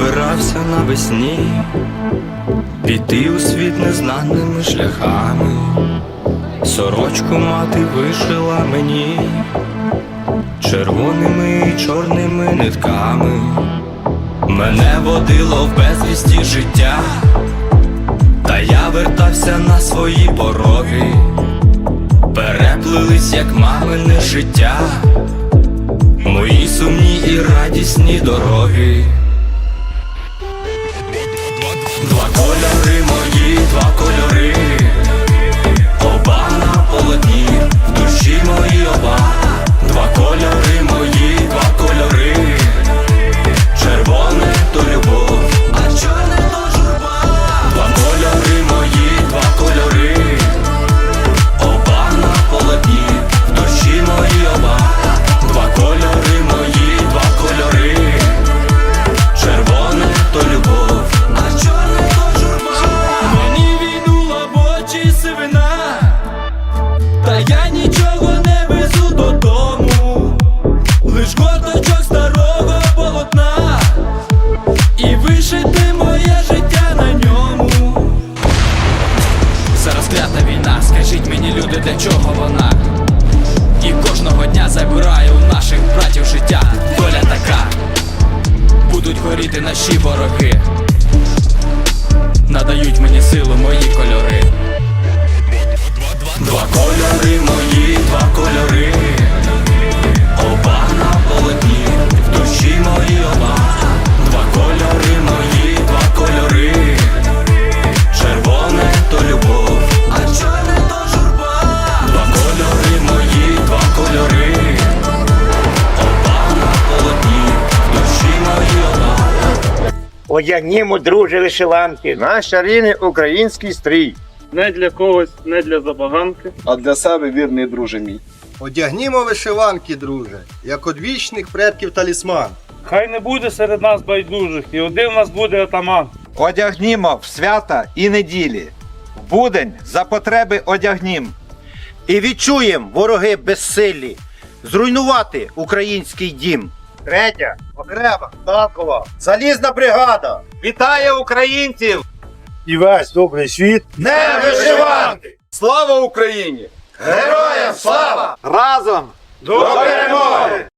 збирався навесні піти у світ незнаними шляхами. Сорочку мати вишила мені червоними і чорними нитками. Мене водило в безвісті життя, та я вертався на свої пороги, переплились, як мамине життя, мої сумні і радісні дороги. Кольори і вишити моє життя на ньому. Зараз клята війна, скажіть мені, люди, для чого вона? І кожного дня забирає у наших братів життя. Доля така, будуть горіти наші вороги. Надають мені силу мої кольори. Одягнімо, друже, вишиванки. Наш чарівний український стрій. Не для когось, не для забаганки. а для себе вірний друже мій. Одягнімо вишиванки, друже, як одвічних предків талісман. Хай не буде серед нас байдужих, і один в нас буде атаман. Одягнімо в свята і неділі. В будень за потреби одягнім. І відчуєм вороги безсиллі, зруйнувати український дім. Третя, окрема, танкова, залізна бригада. Вітає українців! І весь добрий світ. Не виживати! Слава Україні! Героям слава! Разом До перемоги!